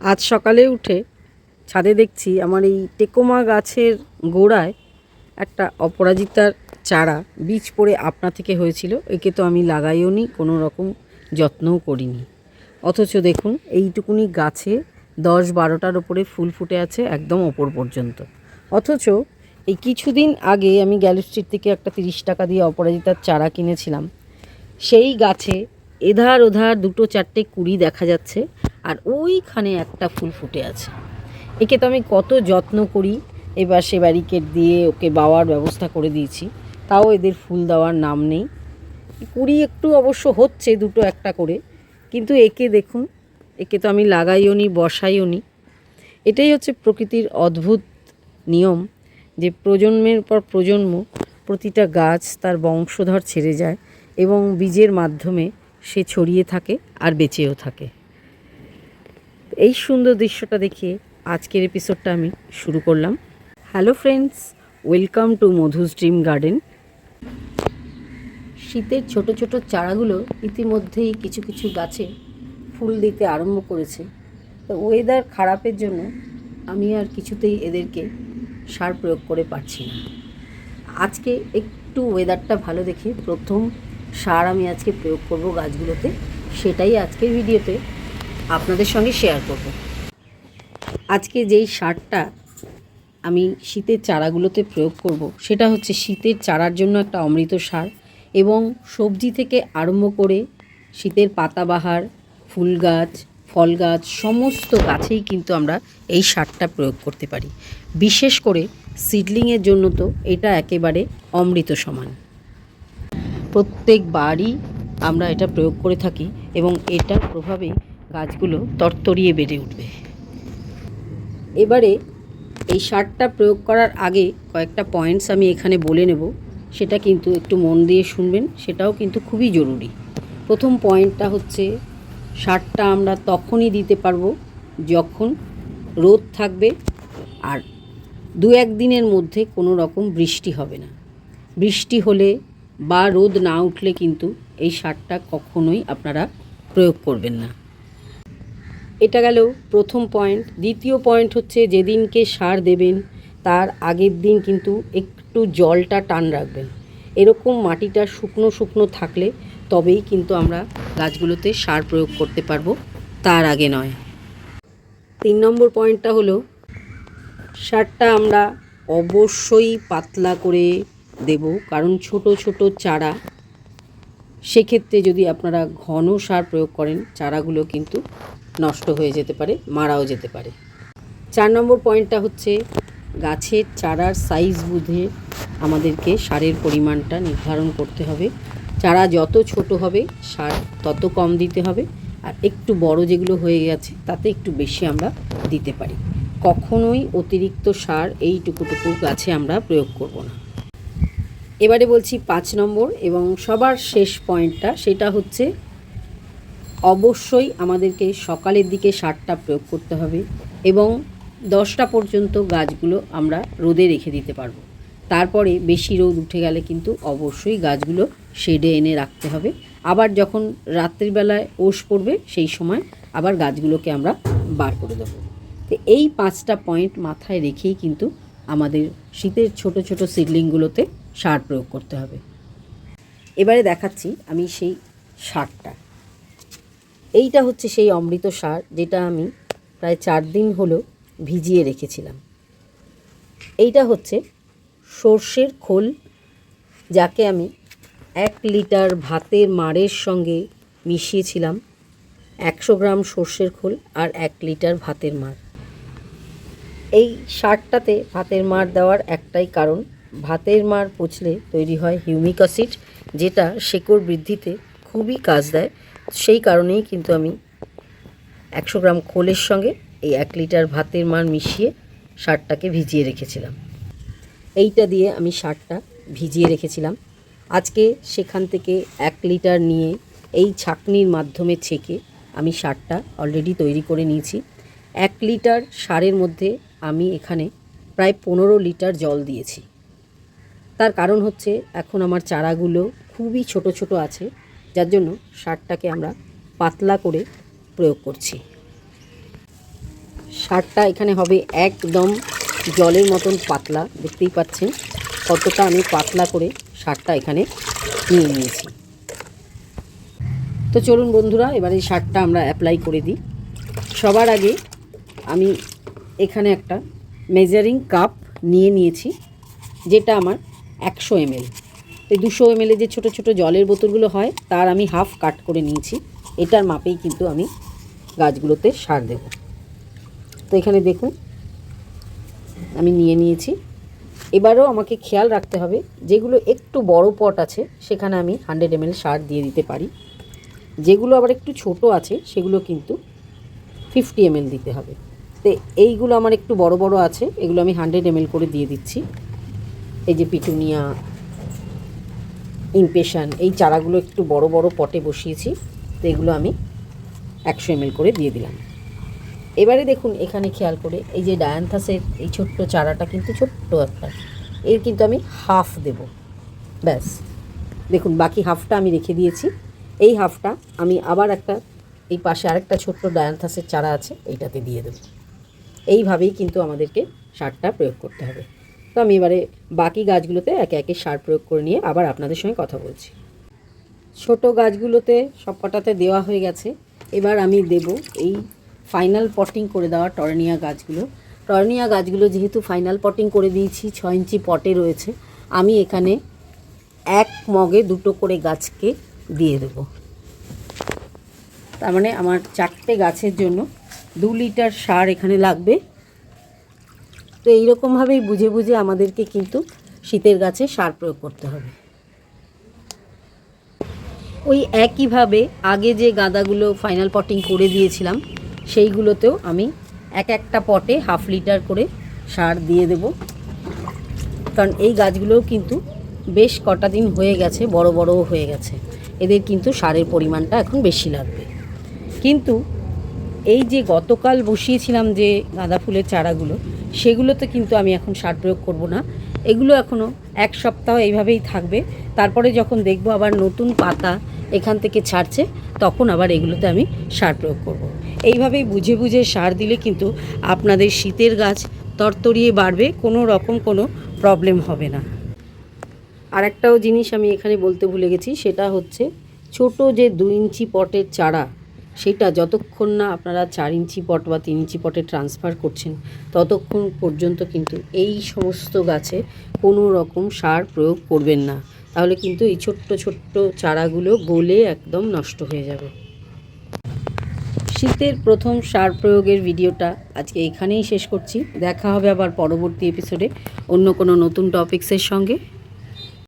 আজ সকালে উঠে ছাদে দেখছি আমার এই টেকোমা গাছের গোড়ায় একটা অপরাজিতার চারা বীজ পড়ে আপনা থেকে হয়েছিল। একে তো আমি লাগাইও নি, কোনো রকম যত্নও করিনি। অথচ দেখুন, এইটুকুনি গাছে দশ বারোটার ওপরে ফুল ফুটে আছে একদম ওপর পর্যন্ত। অথচ এই কিছুদিন আগে আমি গ্যালো স্ট্রিট থেকে একটা তিরিশ টাকা দিয়ে অপরাজিতার চারা কিনেছিলাম। সেই গাছে এধার ওধার দুটো চারটে কুড়ি দেখা যাচ্ছে। আর ওইখানে একটা ফুল ফুটে আছে। একে তো আমি কত যত্ন করি, এবার সে ব্যারিকেড দিয়ে ওকে বাওয়ার ব্যবস্থা করে দিয়েছি, তাও এদের ফুল দেওয়ার নাম নেই। কুড়ি একটু অবশ্য হচ্ছে দুটো একটা করে, কিন্তু একে দেখুন, একে তো আমি লাগাইও নি, বসাইও নি। এটাই হচ্ছে প্রকৃতির অদ্ভুত নিয়ম, যে প্রজন্মের পর প্রজন্ম প্রতিটা গাছ তার বংশধর ছেড়ে যায় এবং বীজের মাধ্যমে সে ছড়িয়ে থাকে আর বেঁচেও থাকে। এই সুন্দর দৃশ্যটা দেখে আজকের এপিসোডটা আমি শুরু করলাম। Hello friends welcome to Madhu's dream garden শীতের ছোট ছোট চারাগুলো ইতিমধ্যেই কিছু কিছু গাছে ফুল দিতে আরম্ভ করেছে। তো ওয়েদার খারাপের জন্য আমি আর কিছুতেই এদেরকে সার প্রয়োগ করে পারছি না। আজকে একটু ওয়েদারটা ভালো দেখে প্রথম সার আমি আজকে প্রয়োগ করব গাছগুলোতে। সেটাই আজকের ভিডিওতে আপনাদের সঙ্গে শেয়ার করব। আজকে যেই সারটা আমি শীতের চারাগুলোতে প্রয়োগ করব, সেটা হচ্ছে শীতের চারার জন্য একটা অমৃত সার এবং সবজি থেকে আরম্ভ করে শীতের পাতাবাহার ফুল গাছ ফল গাছ সমস্ত গাছেই কিন্তু আমরা এই সারটা প্রয়োগ করতে পারি। বিশেষ করে সিডলিংয়ের জন্য তো এটা একেবারে অমৃত সমান। প্রত্যেক বারই আমরা এটা প্রয়োগ করে থাকি এবং এটার প্রভাবে গাছগুলো তরতরিয়ে বেড়ে উঠবে। এবারে এই সারটা প্রয়োগ করার আগে কয়েকটা পয়েন্টস আমি এখানে বলে নেব। সেটা কিন্তু একটু মন দিয়ে শুনবেন, সেটাও কিন্তু খুবই জরুরি। প্রথম পয়েন্টটা হচ্ছে, সারটা আমরা তখনই দিতে পারব যখন রোদ থাকবে আর দু এক দিনের মধ্যে কোনো রকম বৃষ্টি হবে না। বৃষ্টি হলে বা রোদ না উঠলে কিন্তু এই সারটা কখনোই আপনারা প্রয়োগ করবেন না। এটা গেল প্রথম পয়েন্ট দ্বিতীয় পয়েন্ট হচ্ছে যেদিনকে সার দেবেন, তার আগের দিন কিন্তু একটু জলটা টান রাখবেন। এরকম মাটিটা শুকনো শুকনো থাকলে তবেই কিন্তু আমরা গাছগুলোতে সার প্রয়োগ করতে পারব, তার আগে নয়। তিন নম্বর পয়েন্টটা হলো, সারটা আমরা অবশ্যই পাতলা করে দেব, কারণ ছোট ছোট চারা, সেক্ষেত্রে যদি আপনারা ঘন সার প্রয়োগ করেন, চারাগুলো কিন্তু নষ্ট হয়ে যেতে পারে, মারাও যেতে পারে। চার নম্বর পয়েন্টটা হচ্ছে, গাছের চারার সাইজ বুঝে আমাদেরকে সারের পরিমাণটা নির্ধারণ করতে হবে। চারা যত ছোট হবে, সার তত কম দিতে হবে, আর একটু বড় যেগুলো হয়ে গেছে, তাতে একটু বেশি আমরা দিতে পারি। কখনোই অতিরিক্ত সার এইটুকুটুকু গাছে আমরা প্রয়োগ করব না। এবারে বলছি পাঁচ নম্বর এবং সবার শেষ পয়েন্টটা, সেটা হচ্ছে অবশ্যই আমাদেরকে সকালের দিকে সারটা প্রয়োগ করতে হবে এবং দশটা পর্যন্ত গাছগুলো আমরা রোদে রেখে দিতে পারব। তারপরে বেশি রোদ উঠে গেলে কিন্তু অবশ্যই গাছগুলো শেডে এনে রাখতে হবে। আবার যখন রাত্রিবেলায় ওষ পড়বে, সেই সময় আবার গাছগুলোকে আমরা বার করে দেবো। তো এই পাঁচটা পয়েন্ট মাথায় রেখেই কিন্তু আমাদের শীতের ছোট ছোট সিডলিংগুলোতে সার প্রয়োগ করতে হবে। এবারে দেখাচ্ছি আমি সেই সারটা। এইটা হচ্ছে সেই অমৃত সার যেটা আমি প্রায় চার দিন হলো ভিজিয়ে রেখেছিলাম। এইটা হচ্ছে সর্ষের খোল, যাকে আমি এক লিটার ভাতের মাড়ের সঙ্গে মিশিয়েছিলাম একশো গ্রাম সর্ষের খোল আর এক লিটার ভাতের মাড়। এই সারটাতে ভাতের মাড় দেওয়ার একটাই কারণ, ভাতের মাড় পচলে তৈরি হয় হিউমিক অ্যাসিড, যেটা শেকড় বৃদ্ধিতে খুবই কাজ দেয়। সেই কারণেই কিন্তু আমি একশো গ্রাম খোলের সঙ্গে এই এক লিটার ভাতের মার মিশিয়ে সারটাকে ভিজিয়ে রেখেছিলাম। এইটা দিয়ে আমি সারটা ভিজিয়ে রেখেছিলাম। আজকে সেখান থেকে এক লিটার নিয়ে এই ছাকনির মাধ্যমে ছেঁকে আমি সারটা অলরেডি তৈরি করে নিয়েছি। এক লিটার সারের মধ্যে আমি এখানে প্রায় পনেরো লিটার জল দিয়েছি। তার কারণ হচ্ছে এখন আমার চারাগুলো খুবই ছোট ছোট আছে। যার জন্য সারটাকে আমরা পাতলা করে প্রয়োগ করছি। সারটা এখানে হবে একদম জলের মতন পাতলা, দেখতেই পাচ্ছেন কতটা আমি পাতলা করে সারটা এখানে নিয়ে নিয়েছি। তো চলুন বন্ধুরা, এবার এই সারটা আমরা অ্যাপ্লাই করে দিই। সবার আগে আমি এখানে একটা মেজারিং কাপ নিয়ে নিয়েছি, যেটা আমার একশো এমএল। এই দুশো এমএলে যে ছোটো ছোটো জলের বোতলগুলো হয়, তার আমি হাফ কাট করে নিয়েছি। এটার মাপেই কিন্তু আমি গাছগুলোতে সার দেব। তো এখানে দেখুন, আমি নিয়ে নিয়েছি। এবারেও আমাকে খেয়াল রাখতে হবে, যেগুলো একটু বড় পট আছে, সেখানে আমি হান্ড্রেড এমএল সার দিয়ে দিতে পারি। যেগুলো আবার একটু ছোট আছে, সেগুলো কিন্তু ফিফটি এমএল দিতে হবে। তো এইগুলো আমার একটু বড় বড় আছে, এগুলো আমি হান্ড্রেড এমএল করে দিয়ে দিচ্ছি। এই যে পিটুনিয়া ইমপেশন এই চারাগুলো একটু বড় বড় পটে বসিয়েছি, তো এগুলো আমি একশো এমএল করে দিয়ে দিলাম। এবারে দেখুন, এখানে খেয়াল করে, এই যে ডায়ান্থাসের এই ছোট্ট চারাটা কিন্তু ছোট্ট একটা, এর কিন্তু আমি হাফ দেব। ব্যাস। দেখুন, বাকি হাফটা আমি রেখে দিয়েছি। এই হাফটা আমি আবার একটা, এই পাশে আরেকটা ছোট্ট ডায়ান্থাসের চারা আছে, এইটাতে দিয়ে দেবো। এইভাবেই কিন্তু আমাদেরকে সারটা প্রয়োগ করতে হবে। তো আমি এবারে বাকি গাছগুলোতে একে একে সার প্রয়োগ করে নিয়ে আবার আপনাদের সঙ্গে কথা বলছি। ছোট গাছগুলোতে সবকটাতে দেওয়া হয়ে গেছে। এবার আমি দেব এই ফাইনাল পটিং করে দেওয়া টরনিয়া গাছগুলো। টরনিয়া গাছগুলো যেহেতু ফাইনাল পটিং করে দিয়েছি ছ ইঞ্চি পটে রয়েছে, আমি এখানে এক মগে দুটো করে গাছকে দিয়ে দেব। তার মানে আমার চারটে গাছের জন্য দু লিটার সার এখানে লাগবে। তো এইরকমভাবেই বুঝে বুঝে আমাদেরকে কিন্তু শীতের গাছে সার প্রয়োগ করতে হবে। ওই একইভাবে আগে যে গাঁদাগুলো ফাইনাল পটিং করে দিয়েছিলাম, সেইগুলোতেও আমি এক একটা পটে হাফ লিটার করে সার দিয়ে দেব। কারণ এই গাছগুলোও কিন্তু বেশ কটা দিন হয়ে গেছে, বড় বড়ও হয়ে গেছে। এদের কিন্তু সারের পরিমাণটা এখন বেশি লাগবে। কিন্তু এই যে গতকাল বসিয়েছিলাম যে গাঁদা ফুলের চারাগুলো সেগুলোতে কিন্তু আমি এখন সার প্রয়োগ করব না। এগুলো এখনও এক সপ্তাহ এইভাবেই থাকবে। তারপরে যখন দেখব আবার নতুন পাতা এখান থেকে ছাড়ছে, তখন আবার এগুলোতে আমি সার প্রয়োগ করব। এইভাবেই বুঝে বুঝে সার দিলে কিন্তু আপনাদের শীতের গাছ তরতরিয়ে বাড়বে, কোনো রকম কোনো প্রবলেম হবে না। আর একটাও জিনিস আমি এখানে বলতে ভুলে গেছি, সেটা হচ্ছে ছোট যে দু ইঞ্চি পটের চারা সেটা যতক্ষণ না আপনারা চার ইঞ্চি পট বা তিন ইঞ্চি পটে ট্রান্সফার করছেন, ততক্ষণ পর্যন্ত কিন্তু এই সমস্ত গাছে কোনো রকম সার প্রয়োগ করবেন না। তাহলে কিন্তু এই ছোট্ট ছোট্ট চারাগুলো গলে একদম নষ্ট হয়ে যাবে। শীতের প্রথম সার প্রয়োগের ভিডিওটা আজকে এখানেই শেষ করছি। দেখা হবে আবার পরবর্তী এপিসোডে অন্য কোনো নতুন টপিক্সের সঙ্গে।